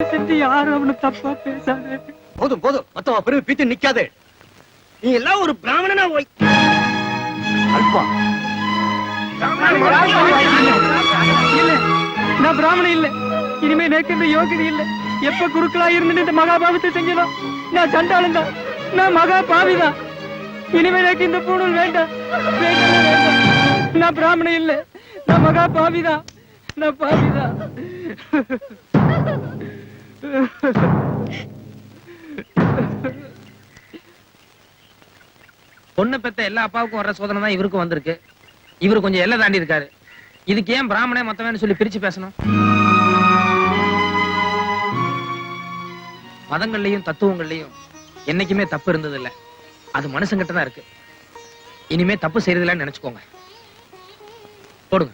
செஞ்சு யாரும் அவனை தப்பா பேசாத. போதும் போதும். மத்தவ பெருமை பீத்து நிக்காதே. நீ எல்லாம் ஒரு பிராமணனா போய். அல்பா. இல்ல. நான் பிராமணன் இல்ல. இனிமே இந்த யோகிதை இல்ல. எப்ப குருக்களா இருந்து இந்த மகாபாவத்தை செஞ்சனோ நான் சண்டாளன் தான். நான் மகா பாவிதான் இனிமே எனக்கு இந்த பூணூல் வேண்டாம். நான் பிராமணன் இல்ல. நான் மகா பாவிதான் நான் பாவிதான் பொண்ணு பெத்த எல்லா அப்பாவுக்கும் வர்ற சோதனை தான் இவருக்கும் வந்திருக்கு. இவரு கொஞ்சம் எல்லை தாண்டி இருக்காரு. இதுக்கு ஏன் பிராமணே மொத்தமேனு சொல்லி பிரிச்சு பேசணும்? மதங்கள்லயும் தத்துவங்கள்லயும் என்னைக்குமே தப்பு இருந்தது இல்ல அது மனுஷங்கிட்ட தான் இருக்கு. இனிமே தப்பு செய்யறதில்லன்னு நினைச்சுக்கோங்க. போடுங்க.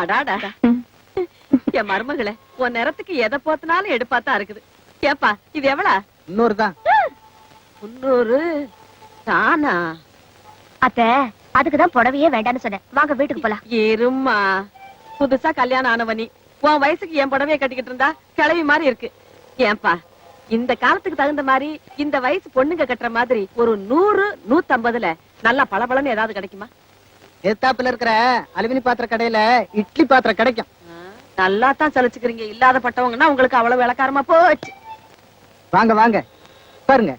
அடாடா. என் மருமகளே உன் நேரத்துக்கு எதை போத்தினாலும் எடுப்பாத்தான் இருக்குது. ஏப்பா இது எவ்வளா? இன்னொரு தான் முன்னூறு தானா? அத்த அதுக்குதான் புடவையே வேண்டாம்னு சொன்னேன். வாங்க வீட்டுக்கு போலாம். இரும்மா. புதுசா கல்யாணம் ஆனவனி உன் வயசுக்கு என் புடவைய கட்டிக்கிட்டு இருந்தா கிளவி மாதிரி இருக்கு. ஏன்பா இந்த காலத்துக்கு தகுந்த மாதிரி இந்த வயசு பொண்ணுங்க கட்டுற மாதிரி ஒரு நூறு நூத்தம்பதுல நல்லா பளபளன்னு ஏதாவது கிடைக்குமா? எத்தாப்புல இருக்கிற அலுமினி பாத்திர கடையில இட்லி பாத்திரம் கிடைக்கும். நல்லா தான் சலிச்சுக்கிறீங்க. இல்லாத பட்டவங்கன்னா உங்களுக்கு அவ்வளவு விளக்காரமா போச்சு. வாங்க வாங்க. பாருங்க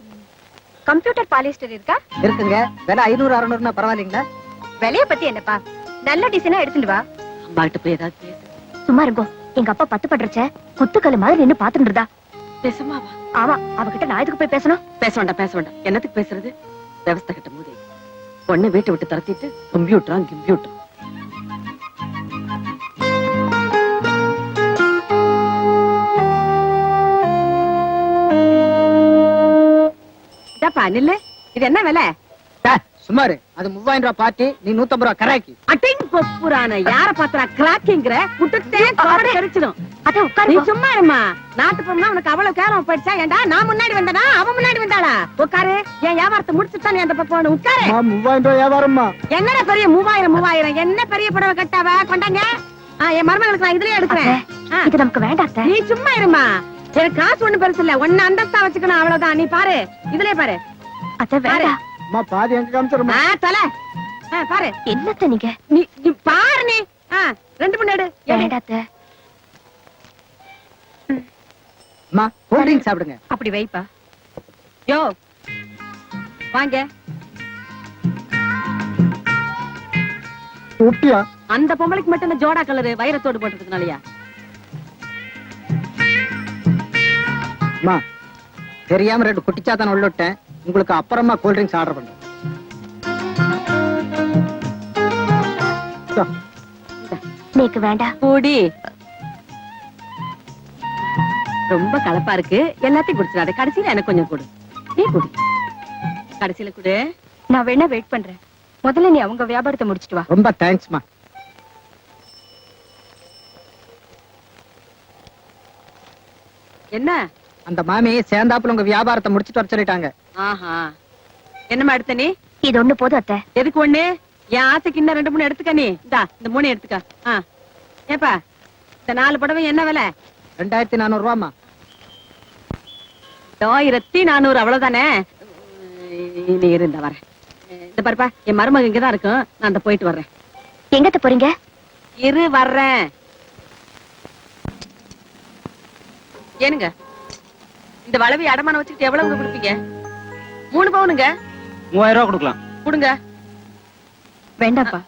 கம்ப்யூட்டர் பாலிஸ்டர் இருக்கா? இருக்குங்க. விலை ஐநூறு அறுநூறுனா பரவாயில்லைங்களா? விலைய பத்தி என்னப்பா? நல்ல டிசைனா எடுத்துட்டு வா. அம்மா கிட்ட போய் ஏதாவது சும்மா இருங்கோ. எங்க அப்பா பத்து பண்றச்ச குத்துக்கல்லு மாதிரி நின்னு பாத்துட்டு இருந்தா பேசுமாவா ஆமா அவகிட்ட நான் எதுக்கு போய் பேசணும்? பேச வேண்டாம் பேச வேண்டாம். என்னத்துக்கு பேசுறது? விவஸ்தை கிட்ட மூதே பொண்ணு வீட்டை விட்டு துரத்திட்டு கம்ப்யூட்டரா கம்ப்யூட்டர் நில்லு. இது என்ன விலை? சுமாரு அது மூவாயிரம் ரூபாய் பார்ட்டி நீ நூத்தம்பது ரூபாய் கராக்கி அட்டிங் பொப்புரான யார பாத்திரா கிராக்கிங்கிற விட்டுட்டே தெரிச்சிடும் அத நீ உட்காரு சும்மா இருமா நாட்டு பொண்ணா உனக்கு அவ்வளவு கேரம் போயிடுச்சா ஏண்டா? நான் முன்னாடி வந்தனா? அவன் முன்னாடி வந்தாளா? உட்காரு. என் வியாபாரத்தை முடிச்சுட்டு நீ அந்த பக்கம். உட்காரு. மூவாயிரம் ரூபாய் வியாபாரம்மா. என்னடா பெரிய மூவாயிரம் மூவாயிரம்? என்ன பெரிய புடவை கட்டாவ? கொண்டாங்க. ஆ, என் மருமகளுக்கு நான் இதுலயே எடுக்கிறேன். இது நமக்கு வேண்டாம் அத்தை. நீ சும்மா இருமா எனக்கு காசு ஒண்ணு பெருசு இல்ல. ஒன்னு அந்தஸ்தா வச்சுக்கணும் அவ்வளவுதான். நீ பாரு. இதுலயே பாரு. அத்தை வேண்டாம். அம்மா பாதி எங்க காமிச்சிருமா ஆ, தொலை. ஆ, பாரு. என்னத்த நீங்க? நீ நீ பாரு நீ. ஆ, ரெண்டு மணி எடு. எடு. வேண்டாம் அத்தை. அம்மா கூல் ட்ரிங்க் சாப்பிடுங்க. அப்படி வைப்பா. யோ வாங்க. ஊட்டியா? அந்த பொம்பளைக்கு மட்டும் இந்த ஜோடா கலரு வைரத்தோடு போட்டதுனாலயா அம்மா தெரியாம ரெண்டு குட்டிச்சாத்தான் உள்ள விட்டேன். உங்களுக்கு அப்புறமா கூல் ட்ரிங்க்ஸ் ஆர்டர் பண்றேன். இதோ, நீக்கு வேண்டாம். கூடி ரொம்ப கலப்பா இருக்கு. எல்லாத்தையும் குடிச்சிடாத. கடைசியில எனக்கு கொஞ்சம் கொடு. நீ குடி. கடைசியில குடு. நான் வேணா வெயிட் பண்றேன். முதல்ல நீ அவங்க வியாபாரத்தை முடிச்சிட்டு வா. ரொம்ப தேங்க்ஸ்மா என்ன? அந்த மாமி சேர்ந்தாப்புல உங்க வியாபாரத்தை முடிச்சிட்டு வர சொல்லிட்டாங்க. ஆஹா. என்னம்மா எடுத்த நீ? இது ஒண்ணு போதும் அத்தை. எதுக்கு ஒண்ணு? என் ஆசைக்கு இன்னும் ரெண்டு மூணு எடுத்துக்க நீ. இந்தா இந்த மூணு எடுத்துக்க. ஆ. ஏப்பா இந்த நாலு புடவை என்ன விலை? ரெண்டாயிரத்தி நானூறு ரூபாமா ஆயிரத்தி நானூறு அவ்வளவுதானே? நீ இருந்த வரேன் இந்த பாருப்பா என் மருமக இங்கதான் இருக்கும் நான் அந்த போயிட்டு வர்றேன். எங்கத்த போறீங்க? இரு வர்றேன். ஏனுங்க இந்த வளவி அடமானம் வச்சுக்கிட்டு எவ்வளவு கொடுப்பீங்க? மூணு பவுனுங்க. மூவாயிரம் ரூபாய் கொடுக்கலாம். கொடுங்க. வேண்டாம்ப்பா.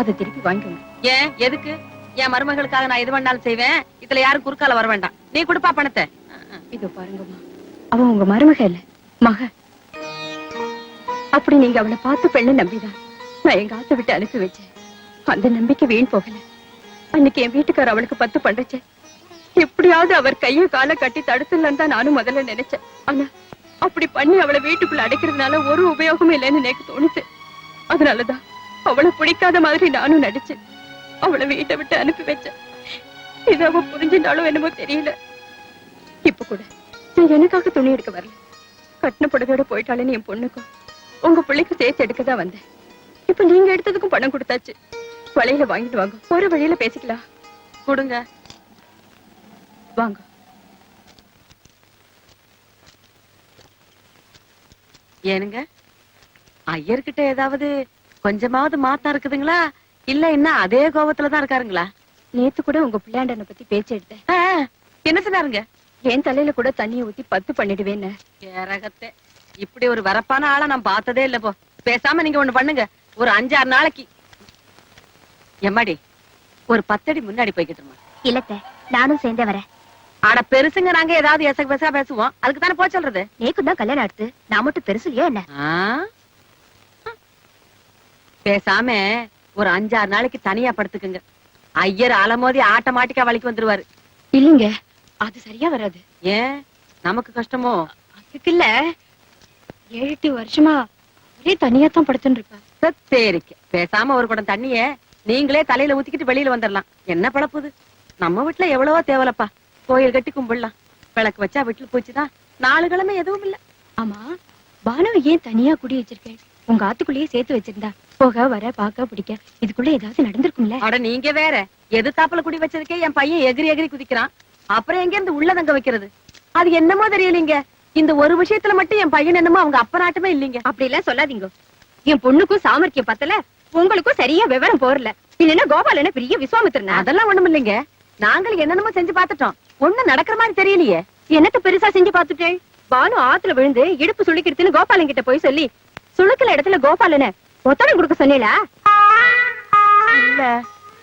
அதை திருப்பி வாங்கிக்கோங்க. ஏன் எதுக்கு? என் மருமகளுக்காக நான் எது வேணாலும் செய்வேன். இதுல யாரும் குறுக்கால வர வேண்டாம். நீ கொடுப்பா பணத்தை. இதோ பாருங்கம்மா. அவன் உங்க மருமக இல்ல மக. அப்படி நீங்க அவளை பார்த்து பெண்ணை நம்பிதான். நான் எங்க ஆத்த விட்டு அனுப்பி வச்சேன். அந்த நம்பிக்கை வீண் போகல. அன்னைக்கு என் வீட்டுக்காரர் அவளுக்கு பத்து பண்றச்சேன் எப்படியாவது அவர் கையை கால கட்டி தடுத்துலன்னு தான் நானும் முதல்ல நினைச்சேன். ஆனா அப்படி பண்ணி அவளை வீட்டுக்குள்ள அடைக்கிறதுனால ஒரு உபயோகமும் இல்லைன்னு எனக்கு தோணுச்சு. அதனாலதான் அவளை பிடிக்காத மாதிரி நானும் நடிச்சேன். அவளை வீட்டை விட்டு அனுப்பி வச்சேன். இது அவ புரிஞ்சுட்டாலும் என்னமோ தெரியல. இப்ப கூட நான் எனக்காக துணி எடுக்க வரல. கட்டின புடவையோட போயிட்டாலேன்னு என் பொண்ணுக்கும் உங்க பிள்ளைக்கு சேர்த்து எடுக்க தான் வந்தேன். இப்ப நீங்க எடுத்ததுக்கும் பணம் கொடுத்தாச்சு. வலையில வாங்கிட்டு வாங்க. ஒரு வழியில பேசிக்கலாம். கொடுங்க. வாங்க. ஏனுங்க? ஐயர்கிட்ட ஏதாவது கொஞ்சமாவது மாத்தா இருக்குதுங்களா? இல்ல இன்னும் அதே கோபத்துல தான் இருக்காருங்களா? நேத்து கூட உங்க பிள்ளையாண்டனை பத்தி பேச்சு எடுத்தேன். ஆ, என்ன சொன்னாருங்க? என் தலையில கூட தண்ணியை ஊத்தி பத்து பண்ணிடுவேன்னு. கேரகத்தை இப்படி ஒரு வரப்பான ஆளை நான் பார்த்ததே இல்ல போ. பேசாம நீங்க ஒண்ணு பண்ணுங்க. ஒரு அஞ்சாறு நாளைக்கு. எம்மாடி ஒரு பத்தடி முன்னாடி போய்கிட்டு இல்லத்த நானும் சேர்ந்தே வரேன். ஆட பெருசுங்க நாங்க ஏதாவது எசக்கு பெசா பேசுவோம். அதுக்கு தானே போய் சொல்றது? நேக்கும் தான் கல்யாணம் அடுத்து நான் மட்டும் பெருசு இல்லையா என்ன? ஆ? பேசாம ஒரு அஞ்சாறு நாளைக்கு தனியா படுத்துக்குங்க. ஐயர் அலமோதி ஆட்டோமேட்டிக்கா வலிக்கு வந்துருவாரு. இல்லைங்க அது சரியா வராது. ஏன்? நமக்கு கஷ்டமோ? அதுக்கு இல்ல ஏழு எட்டு வருஷமா ஒரே தனியா தான் படுத்துன்னு இருப்பேன் சரிக்கு பேசாம ஒரு குடம் தண்ணிய நீங்களே தலையில ஊத்திக்கிட்டு வெளியில வந்துடலாம் என்ன பழப்புது? நம்ம வீட்டுல எவ்வளவோ தேவலப்பா. கோயில் கட்டி கும்பிடலாம். விளக்கு வச்சா வீட்டுல போச்சுதான். நாலு கிழமை எதுவும் இல்ல. ஆமா பானுவை ஏன் தனியா குடி வச்சிருக்கேன்? உங்க ஆத்துக்குள்ளேயே சேர்த்து வச்சிருந்தா போக வர பாக்க பிடிக்க இதுக்குள்ள ஏதாவது நடந்திருக்கும்ல? அட நீங்க வேற. எது தாப்புல குடி வச்சதுக்கே என் பையன் எகிரி எகிரி குதிக்கிறான். அப்புறம் எங்க இருந்து உள்ள தங்க வைக்கிறது? அது என்னமோ தெரியலீங்க. இந்த ஒரு விஷயத்துல மட்டும் என் பையன் என்னமோ அவங்க அப்பனாட்டமே இல்லீங்க. அப்படி எல்லாம் சொல்லாதீங்க. என் பொண்ணுக்கும் சாமர்த்தியம் பத்தல உங்களுக்கும் சரியா விவரம் போறல. இல்லன்னா கோபாலன பெரிய விஸ்வாமித்திரனா? அதெல்லாம் ஒண்ணும் இல்லைங்க. நாங்களும் என்னென்னமோ செஞ்சு பார்த்துட்டோம். ஒண்ணும் நடக்கிற மாதிரி தெரியலையே. என்னத்த பெருசா செஞ்சு பாத்துட்டேன் பானு ஆத்துல விழுந்து இடுப்பு சுளுக்கிடுச்சுன்னு கோபாலன் கிட்ட போய் சொல்லி சுளுக்கல இடத்துல கோபாலன ஒத்தடம் கொடுக்க சொன்னீங்களா இல்ல.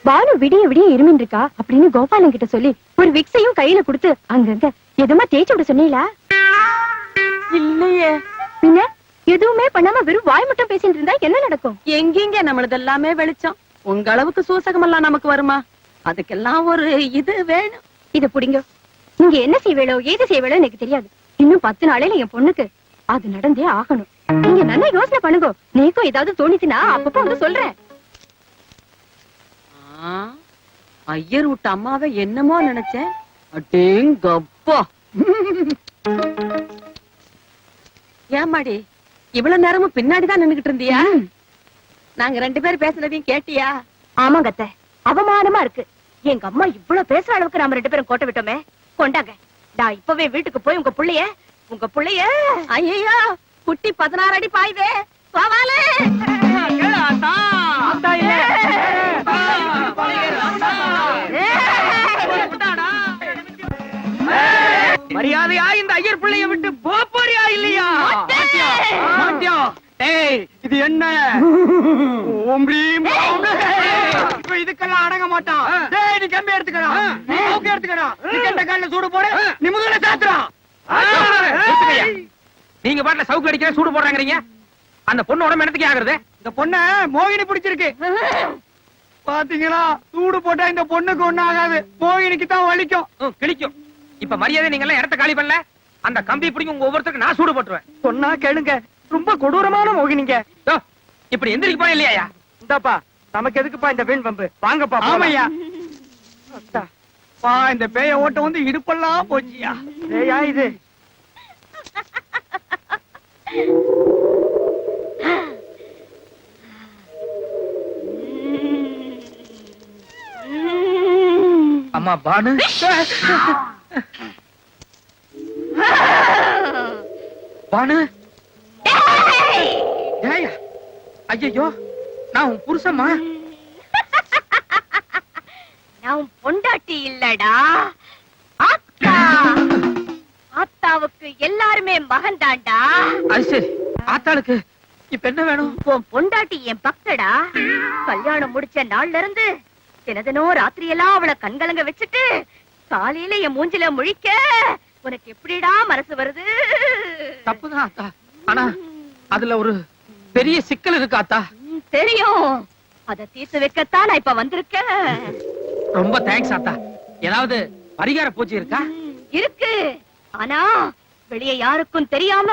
பானு விடிய விடிய இருமின் இருக்கா அப்படின்னு கோபாலன் கிட்ட சொல்லி ஒரு விக்ஸையும் கையில கொடுத்து அங்கங்க எதுமா தேய்ச்சு விட சொன்னீங்களா இல்லையே. பின்ன எதுவுமே பண்ணாம வெறும் வாய் மட்டும் பேசிட்டு இருந்தா என்ன நடக்கும்? எங்கெங்க நம்மளது எல்லாமே வெளிச்சம்? உங்க அளவுக்கு சூசகமெல்லாம் நமக்கு வருமா? அதுக்கெல்லாம் ஒரு இது வேணும். இத புடிங்க. நீங்க என்ன செய்வேளோ ஏது செய்வேளோ எனக்கு தெரியாது. இன்னும் பத்து நாளையில என் பொண்ணுக்கு அது நடந்தே ஆகணும். நீங்க நல்லா யோசனை பண்ணுங்க. நீக்கும் ஏதாவது தோணிச்சுன்னா அப்பப்ப வந்து சொல்றேன். ஐயர் விட்ட அம்மாவை என்னமோ நினைச்சேன். அடேங்கப்பா. ஏமாடி இவ்வளவு நேரமும் பின்னாடிதான் நின்னுகிட்டு இருந்தியா? நாங்க ரெண்டு பேரும் பேசுனதையும் கேட்டியா? ஆமாங்க அத்தை. அவமானமா இருக்கு. எங்க அம்மா இவ்வளவு பேசுற அளவுக்கு நாம ரெண்டு பேரும் கோட்டை விட்டோமே. கொண்டாங்க. நான் இப்பவே வீட்டுக்கு போய் உங்க புள்ளைய உங்க புள்ளைய ஐயோ குட்டி பதினாறு அடி பாயுதே போவாலே. மரியாதையா இந்த ஐயர் பிள்ளைய விட்டு போறியா இல்லையா? இது என்ன? இதுக்கெல்லாம் அடங்க மாட்டான். நீ கம்பி எடுத்துக்கடா. கெட்ட கால்ல சூடு போடு. நீ முதல்ல சாத்துறா நிறுத்துங்கய்யா. நீங்க பாட்டுல சவுக்கு அடிக்கிற சூடு போடுறாங்கறீங்க. அந்த பொண்ணு உடம்பு என்னத்துக்கு ஆகுறது? இந்த பொண்ண மோகினி பிடிச்சிருக்கு. பாத்தீங்களா? சூடு போட்டா இந்த பொண்ணுக்கு ஒண்ணு ஆகாது. மோகினிக்கு தான் வலிக்கும். கிழிக்கும். இப்ப மரியாதை நீங்க எல்லாம் இடத்த காலி பண்ணல. அந்த கம்பி பிடிக்கும் உங்க ஒவ்வொருத்தருக்கு நான் சூடு போட்டுருவேன். சொன்னா கேளுங்க. ரொம்ப கொடூரமான மோகினிங்க. இப்படி எந்திரிக்க போய் இல்லையா இந்தாப்பா நமக்கு எதுக்குப்பா இந்த வீண் பம்பு வாங்கப்பா ஆமையா. பா இந்த பேய ஓட்ட வந்து இடுப்பெல்லாம் போச்சியா. பேயா இது அம்மா பானு. பானு. ஏயா ஐயோ நான் உன் புருஷமா நான் உன் பொண்டாட்டி இல்லடா. அக்கா. ஆத்தாவுக்கு எல்லாருமே மகன் தாண்டா. அது சரி. ஆத்தாளுக்கு இப்ப என்ன வேணும்? உன் பொண்டாட்டி என் பக்தடா. கல்யாணம் முடிச்ச நாள்ல இருந்து தினதினம் ராத்திரி எல்லாம் அவளை கண்கலங்க வச்சுட்டு காலையில என் மூஞ்சில முழிக்க உனக்கு எப்படிடா மனசு வருது? தப்புதான் ஆத்தா. ஆனா அதுல ஒரு பெரிய சிக்கல் இருக்கு ஆத்தா. தெரியும். அத தீர்த்து வைக்கத்தான் நான் இப்ப வந்திருக்கேன். ரொம்ப தேங்க்ஸ் ஆத்தா. ஏதாவது பரிகார பூஜை இருக்கா? இருக்கு. ஆனா வெளிய யாருக்கும் தெரியாம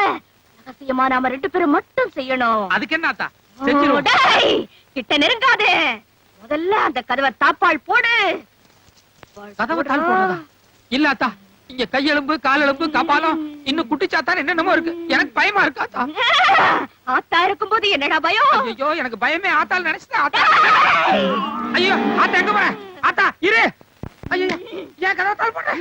ரகசியமா நாம ரெண்டு பேரும் மட்டும் செய்யணும். அதுக்கு என்ன ஆத்தா செஞ்சிருவோம். டேய், கிட்ட நெருங்காதே. முதல்ல அந்த கதவை தாப்பாள் போடு. கதவை இல்ல அத்தா இங்க கையெலும்பு காலெலும்பு கபாலம் இன்னும் குட்டிச்சாத்தான் என்னென்னமோ இருக்கு. எனக்கு பயமா இருக்கு ஆத்தா ஆத்தா இருக்கும்போது என்னடா பயம்? ஐயோ எனக்கு பயமே ஆத்தால் நினைச்சேன் ஆத்தா. ஐயோ ஆத்தா எங்க போற? ஆத்தா இரு. ஐயோ ஏன் கதவை போடுற?